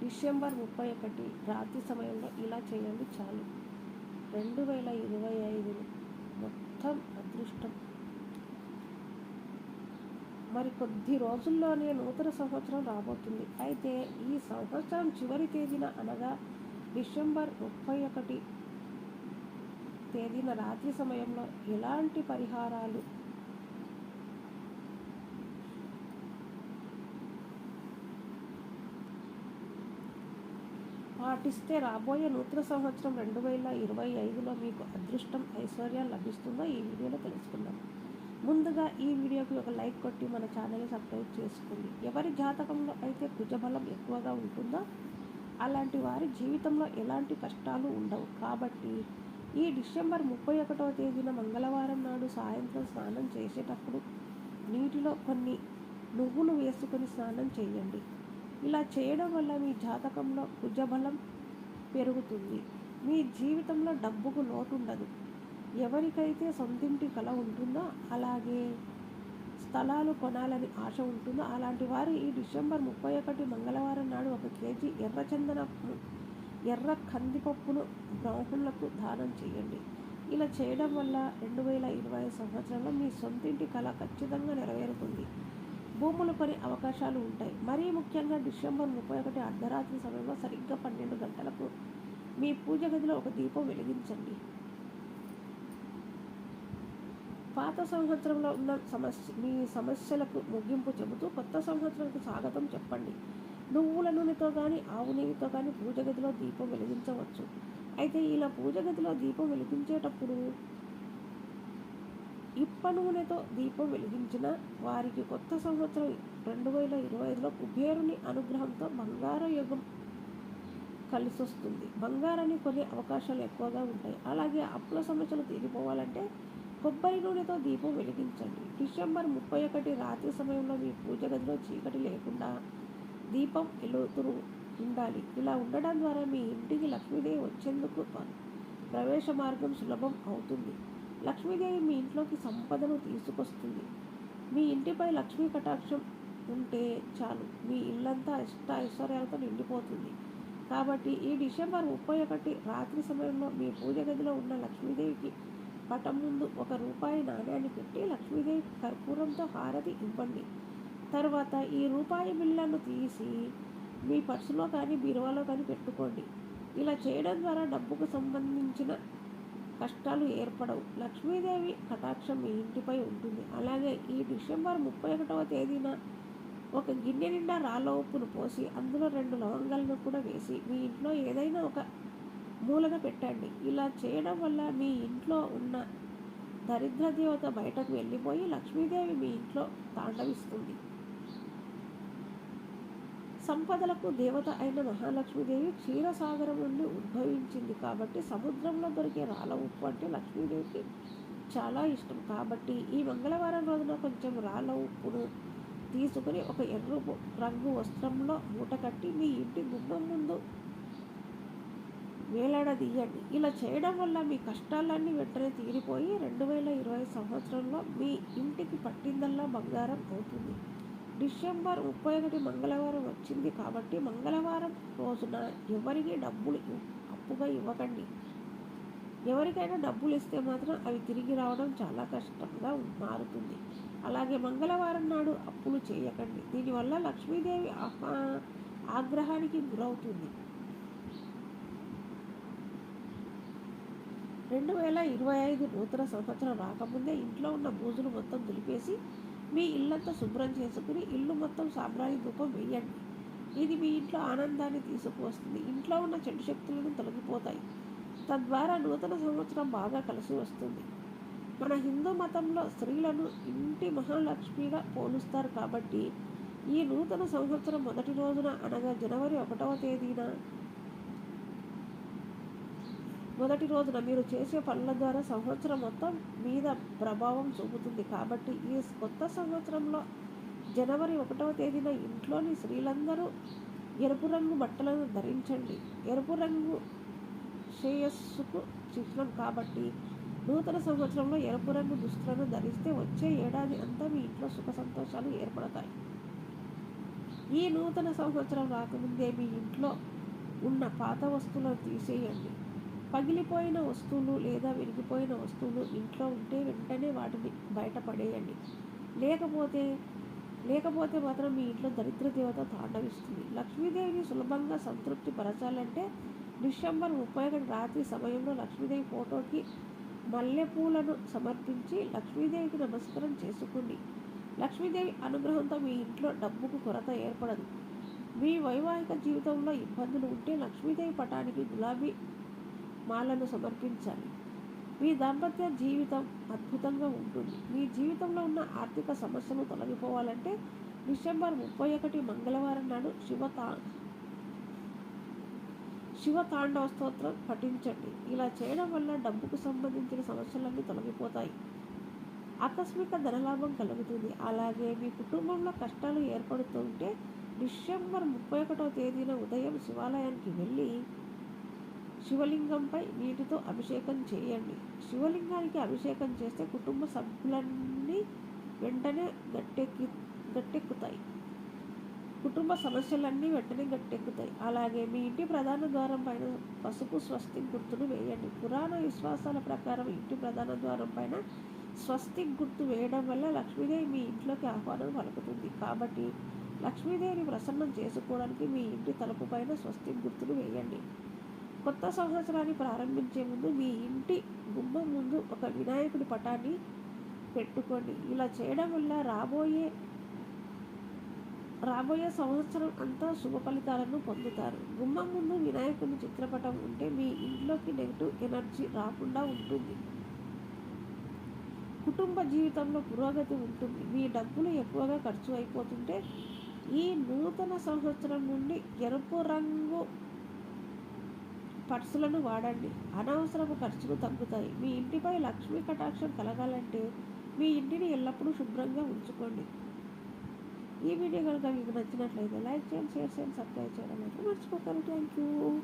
December ముప్పై ఒకటి రాత్రి సమయంలో ఇలా చేయండి చాలు. రెండు వేల ఇరవై ఐదు మొత్తం అదృష్టం. మరి కొద్ది రోజుల్లోనే నూతన సంవత్సరం రాబోతుంది. అయితే ఈ సంవత్సరం చివరి తేదీన అనగా డిసెంబర్ ముప్పై ఒకటి తేదీన రాత్రి సమయంలో ఎలాంటి పరిహారాలు పాటిస్తే రాబోయే నూతన సంవత్సరం రెండు వేల ఇరవై ఐదులో మీకు అదృష్టం ఐశ్వర్యం లభిస్తుందో ఈ వీడియోలో తెలుసుకుందాం. ముందుగా ఈ వీడియోకి ఒక లైక్ కొట్టి మన ఛానల్ని సబ్స్క్రైబ్ చేసుకోండి. ఎవరి జాతకంలో అయితే కుజబలం ఎక్కువగా ఉంటుందో అలాంటి వారి జీవితంలో ఎలాంటి కష్టాలు ఉండవు. కాబట్టి ఈ డిసెంబర్ ముప్పై ఒకటవ తేదీన మంగళవారం నాడు సాయంత్రం స్నానం చేసేటప్పుడు నీటిలో కొన్ని నువ్వులు వేసుకొని స్నానం చేయండి. ఇలా చేయడం వల్ల మీ జాతకంలో కుజబలం పెరుగుతుంది. మీ జీవితంలో డబ్బుకు లోటు ఉండదు ఎవరికైతే సొంతింటి కళ ఉంటుందో అలాగే స్థలాలు కొనాలని ఆశ ఉంటుందో అలాంటి వారు ఈ డిసెంబర్ ముప్పై ఒకటి మంగళవారం నాడు ఒక కేజీ ఎర్ర చందనప్పును ఎర్ర కందిపప్పును బ్రాహ్మణులకు దానం చేయండి. ఇలా చేయడం వల్ల రెండు వేల ఇరవై సంవత్సరంలో మీ సొంతింటి కళ ఖచ్చితంగా నెరవేరుతుంది. భూములు కొని అవకాశాలు ఉంటాయి. మరీ ముఖ్యంగా డిసెంబర్ ముప్పై ఒకటి అర్ధరాత్రి సమయంలో సరిగ్గా పన్నెండు గంటలకు మీ పూజ గదిలో ఒక దీపం వెలిగించండి. పాత సంవత్సరంలో ఉన్న సమస్య మీ సమస్యలకు ముగింపు చెబుతూ కొత్త సంవత్సరంకు స్వాగతం చెప్పండి. నువ్వుల నూనెతో కానీ ఆవు నెయ్యితో కానీ పూజ గదిలో దీపం వెలిగించవచ్చు. అయితే ఇలా పూజ గదిలో దీపం వెలిగించేటప్పుడు ఇప్ప నూనెతో దీపం వెలిగించిన వారికి కొత్త సంవత్సరం రెండు వేల ఇరవై ఐదులో కుబేరుని అనుగ్రహంతో బంగార యుగం కలిసి వస్తుంది బంగారాన్ని కొనే అవకాశాలు ఎక్కువగా ఉంటాయి. అలాగే అప్పుల సమస్యలు తీరిపోవాలంటే కొబ్బరి నూనెతో దీపం వెలిగించండి. డిసెంబర్ ముప్పై ఒకటి రాత్రి సమయంలో మీ పూజ గదిలో చీకటి లేకుండా దీపం వెలుతురు ఉండాలి. ఇలా ఉండడం ద్వారా మీ ఇంటికి లక్ష్మీదేవి వచ్చేందుకు ప్రవేశ మార్గం సులభం అవుతుంది. లక్ష్మీదేవి మీ ఇంట్లోకి సంపదను తీసుకొస్తుంది. మీ ఇంటిపై లక్ష్మీ కటాక్షం ఉంటే చాలు. మీ ఇల్లంతా ఇష్ట ఐశ్వర్యాలతో నిండిపోతుంది. కాబట్టి ఈ డిసెంబర్ ముప్పై ఒకటి రాత్రి సమయంలో మీ పూజ గదిలో ఉన్న లక్ష్మీదేవికి పటం ముందు ఒక రూపాయి నాణ్యాన్ని పెట్టి లక్ష్మీదేవి కర్పూరంతో హారతి ఇవ్వండి. తర్వాత ఈ రూపాయి బిళ్ళను తీసి మీ పర్సులో కానీ బీరువాలో కానీ పెట్టుకోండి. ఇలా చేయడం ద్వారా డబ్బుకు సంబంధించిన కష్టాలు ఏర్పడవు. లక్ష్మీదేవి కటాక్షం మీ ఇంటిపై ఉంటుంది. అలాగే ఈ డిసెంబర్ ముప్పై ఒకటవ తేదీన ఒక గిన్నె నిండా రాళ్ళ ఉప్పును పోసి అందులో రెండు లవంగాలను కూడా వేసి మీ ఇంట్లో ఏదైనా ఒక మూలన పెట్టండి. ఇలా చేయడం వల్ల మీ ఇంట్లో ఉన్న దరిద్ర దేవత బయటకు వెళ్ళిపోయి లక్ష్మీదేవి మీ ఇంట్లో తాండవిస్తుంది. సంపదలకు దేవత అయిన మహాలక్ష్మీదేవి క్షీరసాగరం నుండి ఉద్భవించింది. కాబట్టి సముద్రంలో దొరికే రాళ్ళ ఉప్పు అంటే లక్ష్మీదేవికి చాలా ఇష్టం. కాబట్టి ఈ మంగళవారం రోజున కొంచెం రాళ్ళ ఉప్పును తీసుకుని ఒక ఎర్ర రంగు వస్త్రంలో మూట కట్టి మీ ఇంటి గుమ్మం ముందు వేలాడదీయండి. ఇలా చేయడం వల్ల మీ కష్టాలన్నీ వెంటనే తీరిపోయి రెండు వేల ఇరవై సంవత్సరంలో మీ ఇంటికి పట్టిందల్లా బంగారం అవుతుంది. డిసెంబర్ ముప్పై ఒకటి మంగళవారం వచ్చింది కాబట్టి మంగళవారం రోజున ఎవరికి డబ్బులు అప్పుగా ఇవ్వకండి. ఎవరికైనా డబ్బులు ఇస్తే మాత్రం అవి తిరిగి రావడం చాలా కష్టంగా మారుతుంది. అలాగే మంగళవారం నాడు అప్పులు చేయకండి. దీనివల్ల లక్ష్మీదేవి ఆహా ఆగ్రహానికి గురవుతుంది. రెండు వేల ఇరవై ఐదు నూతన సంవత్సరం రాకముందే ఇంట్లో ఉన్న బూజులు మొత్తం దులిపేసి మీ ఇల్లంతా శుభ్రం చేసుకుని ఇల్లు మొత్తం సాంబ్రాణి ధూపం వేయండి. ఇది మీ ఇంట్లో ఆనందాన్ని తీసుకువస్తుంది. ఇంట్లో ఉన్న చెడు శక్తులను తొలగిపోతాయి. తద్వారా నూతన సంవత్సరం బాగా కలిసి వస్తుంది. మన హిందూ మతంలో స్త్రీలను ఇంటి మహాలక్ష్మిగా పోలుస్తారు కాబట్టి ఈ నూతన సంవత్సరం మొదటి రోజున అనగా జనవరి ఒకటవ తేదీన మొదటి రోజున మీరు చేసే పనుల ద్వారా సంవత్సరం మొత్తం మీద ప్రభావం చూపుతుంది. కాబట్టి ఈ కొత్త సంవత్సరంలో జనవరి ఒకటవ తేదీన ఇంట్లోని స్త్రీలందరూ ఎరుపు రంగు బట్టలను ధరించండి. ఎరుపు రంగు శ్రేయస్సుకు చిహ్నం కాబట్టి నూతన సంవత్సరంలో ఎరుపు రంగు దుస్తులను ధరిస్తే వచ్చే ఏడాది అంతా మీ ఇంట్లో సుఖ సంతోషాలు ఏర్పడతాయి. ఈ నూతన సంవత్సరం రాకముందే మీ ఇంట్లో ఉన్న పాత వస్తువులను తీసేయండి. పగిలిపోయిన వస్తువులు లేదా విరిగిపోయిన వస్తువులు ఇంట్లో ఉంటే వెంటనే వాటిని బయటపడేయండి లేకపోతే లేకపోతే మాత్రం మీ ఇంట్లో దరిద్ర దేవత తాండవిస్తుంది. లక్ష్మీదేవిని సులభంగా సంతృప్తి పరచాలంటే డిసెంబర్ ముప్పై ఒకటి రాత్రి సమయంలో లక్ష్మీదేవి ఫోటోకి మల్లెపూలను సమర్పించి లక్ష్మీదేవికి నమస్కారం చేసుకోండి. లక్ష్మీదేవి అనుగ్రహంతో మీ ఇంట్లో డబ్బుకు కొరత ఏర్పడదు. మీ వైవాహిక జీవితంలో ఇబ్బందులు ఉంటే లక్ష్మీదేవి పటానికి గులాబీ మాలను సమర్పించాలి. మీ దాంపత్య జీవితం అద్భుతంగా ఉంటుంది. మీ జీవితంలో ఉన్న ఆర్థిక సమస్యలు తొలగిపోవాలంటే డిసెంబర్ ముప్పై ఒకటి మంగళవారం నాడు శివతా శివతాండవ స్తోత్రం పఠించండి. ఇలా చేయడం వల్ల డబ్బుకు సంబంధించిన సమస్యలన్నీ తొలగిపోతాయి. ఆకస్మిక ధనలాభం కలుగుతుంది. అలాగే మీ కుటుంబంలో కష్టాలు ఏర్పడుతుంటే డిసెంబర్ ముప్పై ఒకటో తేదీన ఉదయం శివాలయానికి వెళ్ళి శివలింగంపై నీటితో అభిషేకం చేయండి. శివలింగానికి అభిషేకం చేస్తే కుటుంబ సభ్యులన్నీ వెంటనే గట్టెక్కి గట్టెక్కుతాయి. కుటుంబ సమస్యలన్నీ వెంటనే గట్టెక్కుతాయి. అలాగే మీ ఇంటి ప్రధాన ద్వారం పైన పసుపు స్వస్తి గుర్తును వేయండి. పురాణ విశ్వాసాల ప్రకారం ఇంటి ప్రధాన ద్వారం పైన స్వస్తి గుర్తు వేయడం వల్ల లక్ష్మీదేవి మీ ఇంట్లోకి ఆహ్వానం పలుకుతుంది. కాబట్టి లక్ష్మీదేవిని ప్రసన్నం చేసుకోవడానికి మీ ఇంటి తలుపు పైన స్వస్తి గుర్తును వేయండి. కొత్త సంవత్సరాన్ని ప్రారంభించే ముందు మీ ఇంటి గుమ్మం ముందు ఒక వినాయకుడి పటాన్ని పెట్టుకోండి. ఇలా చేయడం వల్ల రాబోయే రాబోయే సంవత్సరం అంతా శుభ ఫలితాలను పొందుతారు. గుమ్మం ముందు వినాయకుని చిత్రపటం ఉంటే మీ ఇంట్లోకి నెగిటివ్ ఎనర్జీ రాకుండా ఉంటుంది. కుటుంబ జీవితంలో పురోగతి ఉంటుంది. మీ డబ్బులు ఎక్కువగా ఖర్చు అయిపోతుంటే ఈ నూతన సంవత్సరం నుండి ఎరుపు రంగు పర్సులను వాడండి. అనవసరపు ఖర్చులు తగ్గుతాయి. మీ ఇంటిపై లక్ష్మీ కటాక్షం కలగాలంటే మీ ఇంటిని ఎల్లప్పుడూ శుభ్రంగా ఉంచుకోండి. ఈ వీడియో కనుక మీకు నచ్చినట్లయితే లైక్ చేయండి షేర్ చేయండి సబ్స్క్రైబ్ చేయడం మాత్రం మర్చిపోకండి. Thank you.